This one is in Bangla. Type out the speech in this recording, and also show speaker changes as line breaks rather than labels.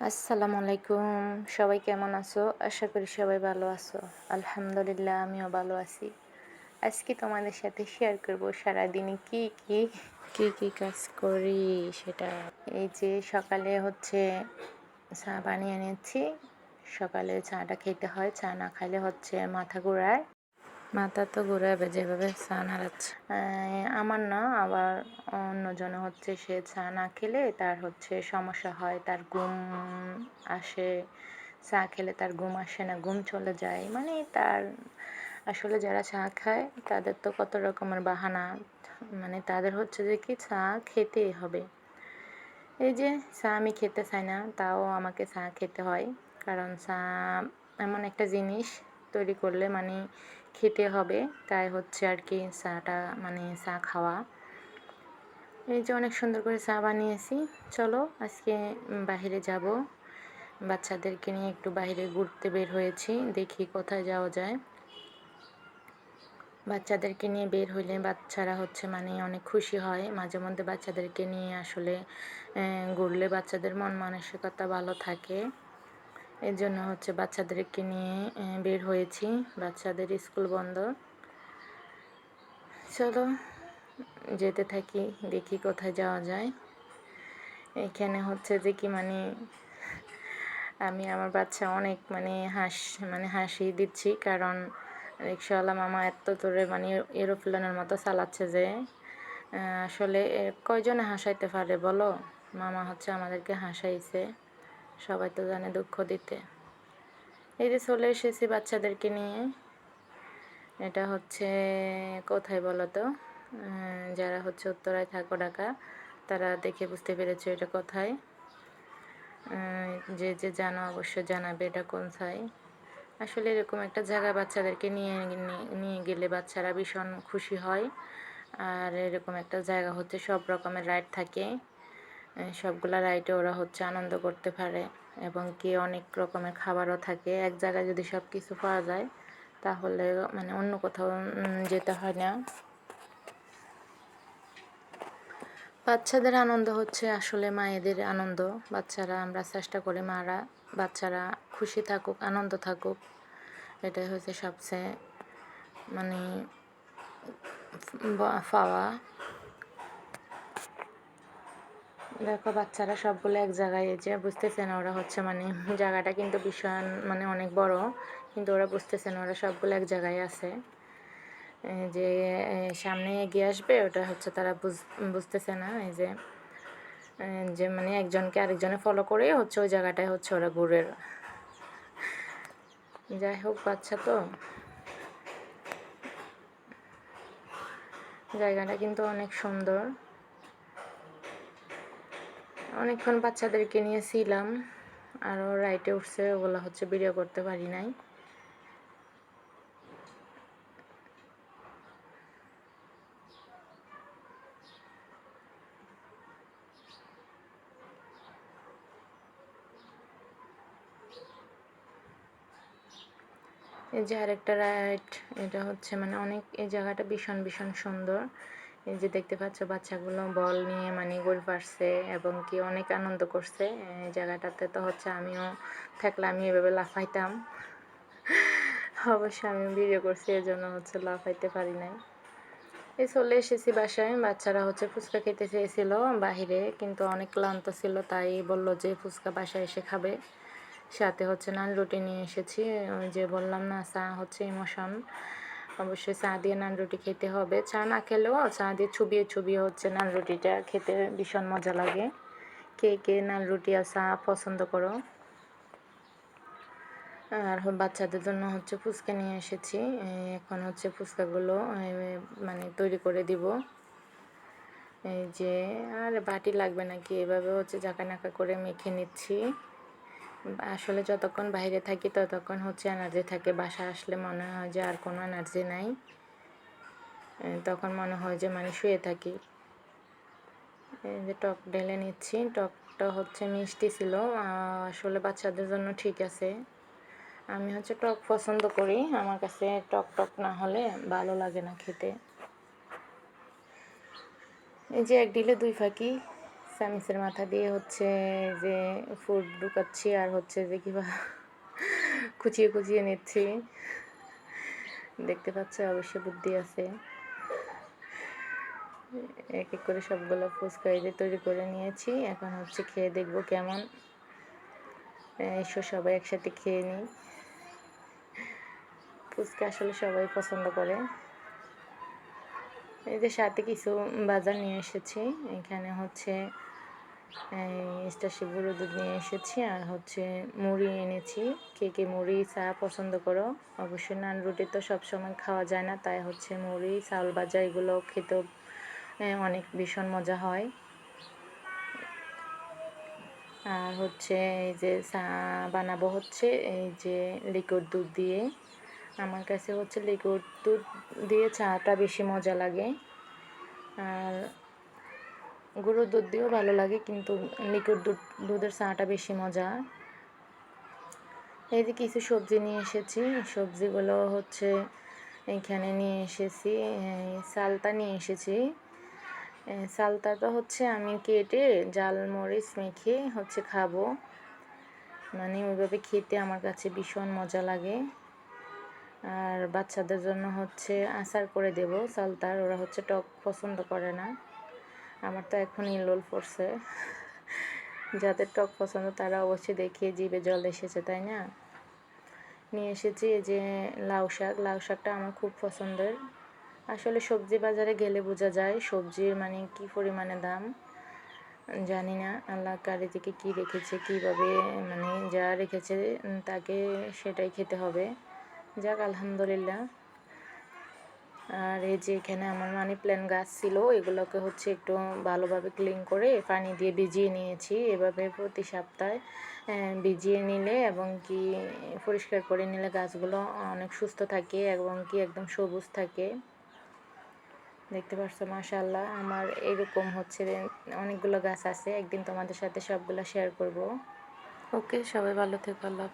আসসালামু আলাইকুম। সবাই কেমন আছো? আশা করি সবাই ভালো আছো। আলহামদুলিল্লাহ আমিও ভালো আছি। আজকে তোমাদের সাথে শেয়ার করব সারাদিনে কি কি? কি কি কাজ করি সেটা? এই যে সকালে হচ্ছে চা বানিয়ে নিচ্ছি। সকালে চাটা খেতে হয় চা না খাইলে হচ্ছে মাথা ঘোরায়। মাথা তো ঘুরাবে যেভাবে চা নাড়াচ্ছে আমার না, আবার অন্যজন হচ্ছে, সে চা না খেলে তার হচ্ছে সমস্যা হয়, তার ঘুম আসে। চা খেলে তার ঘুম আসে না, ঘুম চলে যায়। মানে তার, আসলে যারা চা খায়, তাদের তো কত রকমের বাহানা। মানে তাদের হচ্ছে যে কি, চা খেতেই হবে। এই যে, চা আমি খেতে চাই না, তাও আমাকে চা খেতে হয়। কারণ চা এমন একটা জিনিস তৈরি করলে মানে খেতে হবে। তাই হচ্ছে আর কি চাটা মানে চা খাওয়া। এই যে অনেক সুন্দর করে চা বানিয়েছি। চলো আজকে বাহিরে যাব। বাচ্চাদেরকে নিয়ে একটু বাইরে ঘুরতে বের হয়েছি। দেখি কোথায় যাওয়া যায়। বাচ্চাদেরকে নিয়ে বের হইলে বাচ্চারা হচ্ছে মানে অনেক খুশি হয়। মাঝে মধ্যে বাচ্চাদেরকে নিয়ে আসলে ঘুরলে বাচ্চাদের মন মানসিকতা ভালো থাকে। এর জন্য হচ্ছে বাচ্চাদেরকে নিয়ে বের হয়েছি। বাচ্চাদের স্কুল বন্ধ। চলো, যেতে থাকি, দেখি কোথায় যাওয়া যায়। এখানে হচ্ছে যে কি মানে আমি আমার বাচ্চা অনেক মানে হাস মানে হাসি দিচ্ছি, কারণ রিক্সাওয়ালা মামা এত তোরে মানে এরোপ্লেনের মতো চালাচ্ছে যে আসলে কয়জনে হাসাইতে পারে বলো? মামা হচ্ছে আমাদেরকে হাসাইছে। সবাই তো জানে দুঃখ দিতে। এই যে চলে এসেছি বাচ্চাদেরকে নিয়ে। এটা হচ্ছে, কোথায় বলো তো? যারা হচ্ছে উত্তরায় থাকো ঢাকা, তারা দেখে বুঝতে পেরেছে এটা কোথায়। যে যে জানো অবশ্যই জানাবে এটা কোন সাই আসলে এরকম একটা জায়গা বাচ্চাদেরকে নিয়ে নিয়ে গেলে বাচ্চারা ভীষণ খুশি হয়। আর এরকম একটা জায়গা হচ্ছে সব রকমের রাইড থাকে। সবগুলা রাইডে ওরা হচ্ছে আনন্দ করতে পারে এবং কি অনেক রকমের খাবারও থাকে। এক জায়গায় যদি সব কিছু পাওয়া যায়, তাহলে মানে অন্য কোথাও যেতে হয় না। বাচ্চাদের আনন্দ হচ্ছে আসলে মায়েদের আনন্দ। বাচ্চারা, আমরা চেষ্টা করি মারা, বাচ্চারা খুশি থাকুক, আনন্দ থাকুক। এটাই হচ্ছে সবচেয়ে মানে পাওয়া। দেখো, বাচ্চারা সবগুলো এক জায়গায় যে বুঝতেছে না, ওরা হচ্ছে মানে জায়গাটা কিন্তু ভীষণ মানে অনেক বড়, কিন্তু ওরা বুঝতেছে না, ওরা সবগুলো এক জায়গায় আছে। যে সামনে এগিয়ে আসবে, ওটা হচ্ছে তারা বুঝতেছে না, এই যে যে মানে একজনকে আরেকজনে ফলো করে হচ্ছে ওই জায়গাটায় হচ্ছে ওরা ঘুরে। যাই হোক, বাচ্চা তো। জায়গাটা কিন্তু অনেক সুন্দর। অনেকক্ষণ বাচ্চাদেরকে নিয়েছিলাম আরও রাইটে উঠছে, ওগুলো হচ্ছে ভিডিও করতে পারি নাই। এই যে আরেকটা রাইড এটা হচ্ছে মানে অনেক, এই জায়গাটা ভীষণ ভীষণ সুন্দর। এই যে দেখতে পাচ্ছ বাচ্চাগুলো বল নিয়ে মানে গোল পারছে এবং কি অনেক আনন্দ করছে। এই জায়গাটাতে তো হচ্ছে আমিও থাকলে আমি এভাবে লাফাইতাম। অবশ্যই আমি ভিডিও করছি এই জন্য হচ্ছে লাফাইতে পারি নাই। এই চলে এসেছি বাসায়, বাচ্চারা হচ্ছে ফুচকা খেতে চেয়েছিল বাহিরে, কিন্তু অনেক ক্লান্ত ছিল, তাই বলল যে ফুচকা বাসায় এসে খাবে। সাথে হচ্ছে নান রুটি নিয়ে এসেছি, ওই যে বললাম না, চা হচ্ছে ইমোশন। অবশ্যই চা দিয়ে নান রুটি খেতে হবে। চা না খেলেও চা দিয়ে চুবিয়ে চুবিয়ে হচ্ছে নান রুটিটা খেতে ভীষণ মজা লাগে। কে কে নান রুটি আর চা পছন্দ করো? আর বাচ্চাদের জন্য হচ্ছে ফুচকা নিয়ে এসেছি। এখন হচ্ছে ফুচকাগুলো মানে তৈরি করে দিব। এই যে, আর বাটি লাগবে নাকি? এভাবে হচ্ছে নাকা করে মেখে নিচ্ছি। আসলে যতক্ষণ বাইরে থাকি ততক্ষণ হচ্ছে এনার্জি থাকে। বাসা আসলে মনে হয় যে আর কোনো এনার্জি নাই। তখন মনে হয় যে মানে শুয়ে থাকি। এই যে টক ঢেলে নিচ্ছি। টকটা হচ্ছে মিষ্টি ছিল। আসলে বাচ্চাদের জন্য ঠিক আছে। আমি হচ্ছে টক পছন্দ করি। আমার কাছে টক টক না হলে ভালো লাগে না খেতে। এই যে এক ডিলে দুই ফাঁকি। চামিচের মাথা দিয়ে হচ্ছে যে ফুড ঢুকাচ্ছি আর হচ্ছে যে কিবা কুচিয়ে কুচিয়ে নিচ্ছি। দেখতে পাচ্ছে, অবশ্য বুদ্ধি আছে। এক এক করে সবগুলো ফুচকা যে তৈরি করে নিয়েছি। এখন হচ্ছে খেয়ে দেখব কেমন। এসো সবাই একসাথে খেয়ে নিই। ফুচকা আসলে সবাই পছন্দ করে। এই যে সাথে কিছু বাজার নিয়ে এসেছি। এখানে হচ্ছে স্টাসি গুঁড়ো দুধ নিয়ে এসেছি আর হচ্ছে মুড়ি এনেছি। কে কে মুড়ি চা পছন্দ করো? অবশ্যই নান রুটি তো সবসময় খাওয়া যায় না, তাই হচ্ছে মুড়ি, চাউল ভাজা এগুলো খেতেও অনেক ভীষণ মজা হয়। আর হচ্ছে এই যে চা বানাবো হচ্ছে, এই যে লিকুইড দুধ দিয়ে। আমার কাছে হচ্ছে লিকুইড দুধ দিয়ে চাটা বেশি মজা লাগে। আর গুঁড়ো দুধ দিয়েও ভালো লাগে, কিন্তু লিকুইড দুধ, দুধের চাটা বেশি মজা। এই যে কিছু সবজি নিয়ে এসেছি। সবজিগুলো হচ্ছে এখানে নিয়ে এসেছি সালতা নিয়ে এসেছি। সালতাটা হচ্ছে আমি কেটে জাল, মরিচ মেখে হচ্ছে খাব। মানে ওইভাবে খেতে আমার কাছে ভীষণ মজা লাগে। আর বাচ্চাদের জন্য হচ্ছে আচার করে দেব, সালতার। ওরা হচ্ছে টক পছন্দ করে না। আমার তো এখন ইলোল পড়ছে। যাদের টক পছন্দ, তারা অবশ্যই দেখিয়ে জিভে জল এসেছে, তাই না? নিয়ে এসেছি এই যে লাউ শাক। লাউ শাকটা আমার খুব পছন্দের। আসলে সবজি বাজারে গেলে বোঝা যায় সবজির মানে কি পরিমাণে দাম। জানি না আল্লাহ কার দিকে কী রেখেছে, কীভাবে মানে যা রেখেছে তাকে সেটাই খেতে হবে। যাক, আলহামদুলিল্লাহ। আর এই যে এখানে আমার মানি প্ল্যান গাছ ছিল, এগুলোকে হচ্ছে একটু ভালোভাবে ক্লিন করে পানি দিয়ে ভিজিয়ে নিয়েছি। এভাবে প্রতি সপ্তাহে ভিজিয়ে নিলে এবং কি পরিষ্কার করে নিলে গাছগুলো অনেক সুস্থ থাকে এবং কি একদম সবুজ থাকে। দেখতে পাচ্ছ মাশাল্লাহ আমার এরকম হচ্ছে অনেকগুলো গাছ আছে, একদিন তোমাদের সাথে সবগুলো শেয়ার করব। ওকে সবাই ভালো থেকো, আল্লাহ